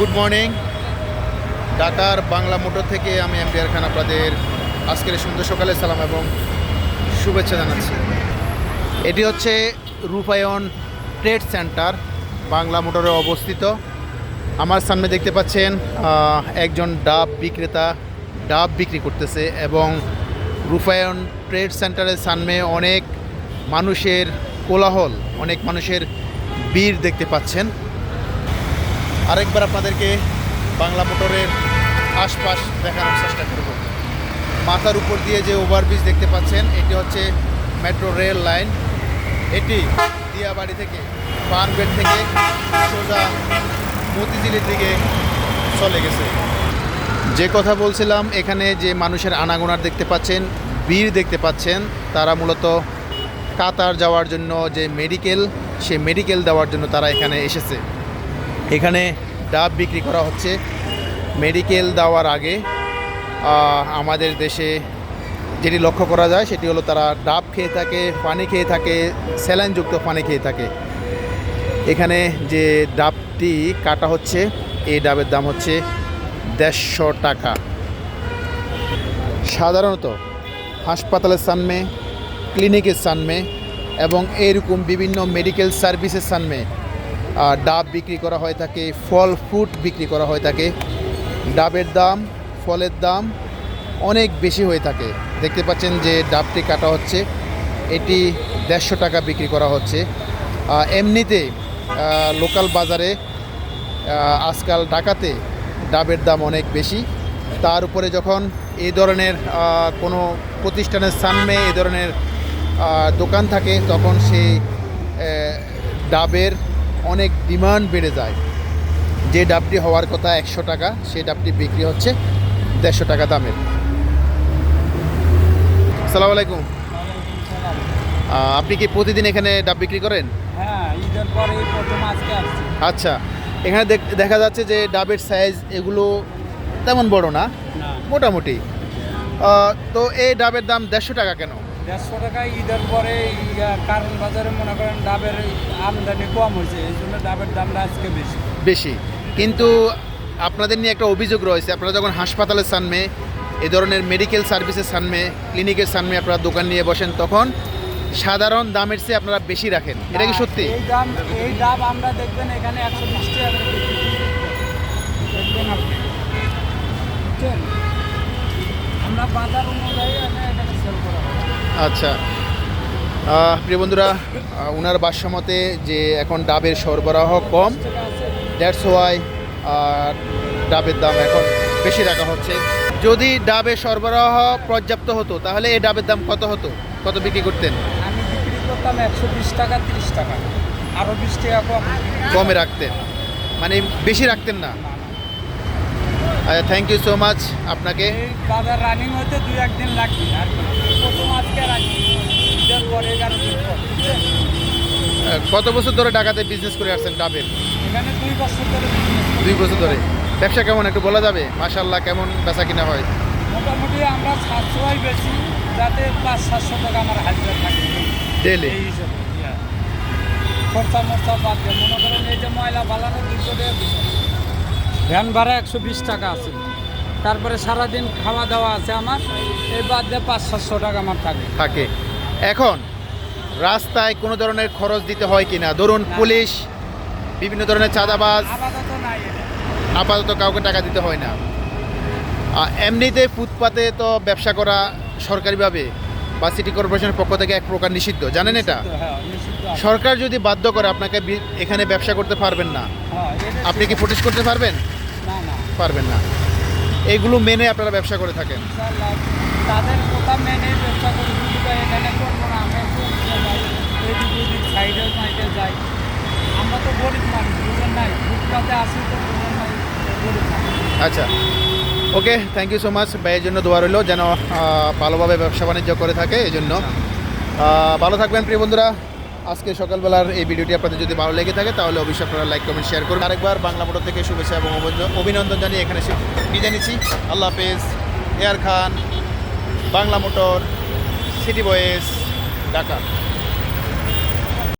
Good morning. ঢাকার Bangla motor থেকে আমি এমডিআর খান আপনাদের আজকের সুন্দর সকালে সালাম এবং শুভেচ্ছা জানাচ্ছি। এটি হচ্ছে রূপায়ণ ট্রেড সেন্টার, বাংলা মোটরে অবস্থিত। আমার সামনে দেখতে পাচ্ছেন একজন ডাব বিক্রেতা, ডাব বিক্রি করতেছে এবং রূপায়ণ ট্রেড সেন্টারের সামনে অনেক মানুষের কোলাহল, অনেক মানুষের ভিড় দেখতে পাচ্ছেন। আরেকবার আপনাদেরকে বাংলা মোটরের আশপাশ দেখানোর চেষ্টা করব। মাথার উপর দিয়ে যে ওভারব্রিজ দেখতে পাচ্ছেন, এটি হচ্ছে মেট্রো রেল লাইন। এটি দিয়াবাড়ি থেকে পানবেট থেকে সোজা মতিঝিলের দিকে চলে গেছে। যে কথা বলছিলাম, এখানে যে মানুষের আনাগোনার দেখতে পাচ্ছেন, ভিড় দেখতে পাচ্ছেন, তারা মূলত কাতার যাওয়ার জন্য যে মেডিকেল, সে মেডিকেল দেওয়ার জন্য তারা এখানে এসেছে। এখানে ডাব বিক্রি করা হচ্ছে। মেডিকেল দেওয়ার আগে আমাদের দেশে যেটি লক্ষ্য করা যায়, সেটি হলো তারা ডাব খেয়ে থাকে, পানি খেয়ে থাকে, স্যালাইনযুক্ত পানি খেয়ে থাকে। এখানে যে ডাবটি কাটা হচ্ছে, এই ডাবের দাম হচ্ছে দেড়শো টাকা। সাধারণত হাসপাতালের সামনে, ক্লিনিকের সামনে এবং এরকম বিভিন্ন মেডিকেল সার্ভিসের সামনে ডাব বিক্রি করা হয়ে থাকে, ফল, ফ্রুট বিক্রি করা হয়ে থাকে। ডাবের দাম, ফলের দাম অনেক বেশি হয়ে থাকে। দেখতে পাচ্ছেন যে ডাবটি কাটা হচ্ছে। এটি দেড়শো টাকা বিক্রি করা হচ্ছে। এমনিতে লোকাল বাজারে আজকাল ঢাকাতে ডাবের দাম অনেক বেশি। তার উপরে যখন এই ধরনের কোনো প্রতিষ্ঠানের সামনে এই ধরনের দোকান থাকে, তখন সেই ডাবের অনেক ডিমান্ড বেড়ে যায়। যে ডাবটি হওয়ার কথা একশো টাকা সেই ডাবটি বিক্রি হচ্ছে দেড়শো টাকা দামের। সালাম আলাইকুম। আপনি কি প্রতিদিন এখানে ডাব বিক্রি করেন? হ্যাঁ আচ্ছা এখানে দেখ- যাচ্ছে যে ডাবের সাইজ এগুলো তেমন বড় না না। মোটামুটি। তো এই ডাবের দাম দেড়শো টাকা কেন? দেড়শো টাকা ঈদের পরে কারণ বাজারে মনে করেন ডাবের আমদানি কম হয়েছে এই জন্য ডাবের দামটা আজকে বেশি। বেশি। কিন্তু আপনাদের নিয়ে একটা অভিযোগ রয়েছে আপনারা যখন হাসপাতালের সামনে এ ধরনের মেডিকেল সার্ভিসের সামনে ক্লিনিকের সামনে আপনারা দোকান নিয়ে বসেন তখন সাধারণ দামের চেয়ে আপনারা বেশি রাখেন। এটা কি সত্যি? এই দাম এই ডাব আমরা দেখবেন এখানে একশো বিশ টাকা। দেখবেন আপনি। আমরা বাজার অনুযায়ী এখানে এখানে সেল করা হয় আচ্ছা। প্রিয় বন্ধুরা ওনার বাসমতে যে এখন ডাবের সরবরাহ কম দ্যাটস ওয়াই ডাবের দাম এখন বেশি রাখা হচ্ছে। যদি ডাবের সরবরাহ পর্যাপ্ত হতো তাহলে এই ডাবের দাম কত হতো? কত বিক্রি করতেন? আমি বিক্রি করতাম একশো বিশ টাকা তিরিশ টাকা। আরও বিশ টাকা কম। কমে রাখতেন? মানে বেশি রাখতেন না? না। থ্যাংক ইউ সো মাচ আপনাকে। বাজার রানিং হতে দুই একদিন লাগবে আর কত বছর ধরে ঢাকাতে বিজনেস করে আসছেন ডাবের? দুই বছর ধরে দুই বছর ধরে। ব্যবসা কেমন একটু বলা যাবে? মাশাল্লাহ কেমন বেচা কিনা হয়? মোটামুটি আমরা সাতশোই বেশি যাতে পাঁচ সাতশো টাকা আমার হাজিরা থাকে। ডেলি হিসাবে খরচা মরচা বাদ দিয়ে। মনে করেন এই যে ময়লা বালানো দুশো টাকা ভ্যান ভাড়া একশো বিশ টাকা আছে। তারপরে সারাদিন খাওয়া দাওয়া আছে আমার এই বাদ দিয়ে পাঁচ সাতশো টাকা আমার থাকে। থাকে। এখন রাস্তায় কোনো ধরনের খরচ দিতে হয় কিনা? ধরুন পুলিশ বিভিন্ন ধরনের চাঁদাবাজ আপাতত কাউকে টাকা দিতে হয় না। আর এমনিতে ফুটপাতে তো ব্যবসা করা সরকারিভাবে বা সিটি কর্পোরেশনের পক্ষ থেকে এক প্রকার নিষিদ্ধ জানেন এটা? হ্যাঁ। সরকার যদি বাধ্য করে আপনাকে এখানে ব্যবসা করতে পারবেন না হ্যাঁ, আপনি কি প্রোটেস্ট করতে পারবেন? না না। পারবেন না। এইগুলো মেনে আপনারা ব্যবসা করে থাকেন? তাদের কথা মেনে ব্যবসা করি এখানে করব না আমি একটু অন্য যাই এদিক ওদিক সাইডে যাই। আমরা তো গরিব মানুষ বুঝেন নাই? ফুটপাতে আসি তো বুঝেন নাই গরিব আচ্ছা। Okay thank you so much ব্যয়ের জন্য দোয়া রইল যেন ভালোভাবে ব্যবসা বাণিজ্য করে থাকে এই জন্য ভালো থাকবেন প্রিয় বন্ধুরা। আজকে সকালবেলার এই ভিডিওটি আপনাদের যদি ভালো লেগে থাকে, তাহলে অবশ্যই আপনারা লাইক কমেন্ট শেয়ার করুন। আরেকবার বাংলা মোটর থেকে শুভেচ্ছা এবং অভিনন্দন- জানিয়ে এখানে বিদায় নিচ্ছি। আল্লাহ হাফেজ। Air Khan, Bangla motor, city boys Dhaka.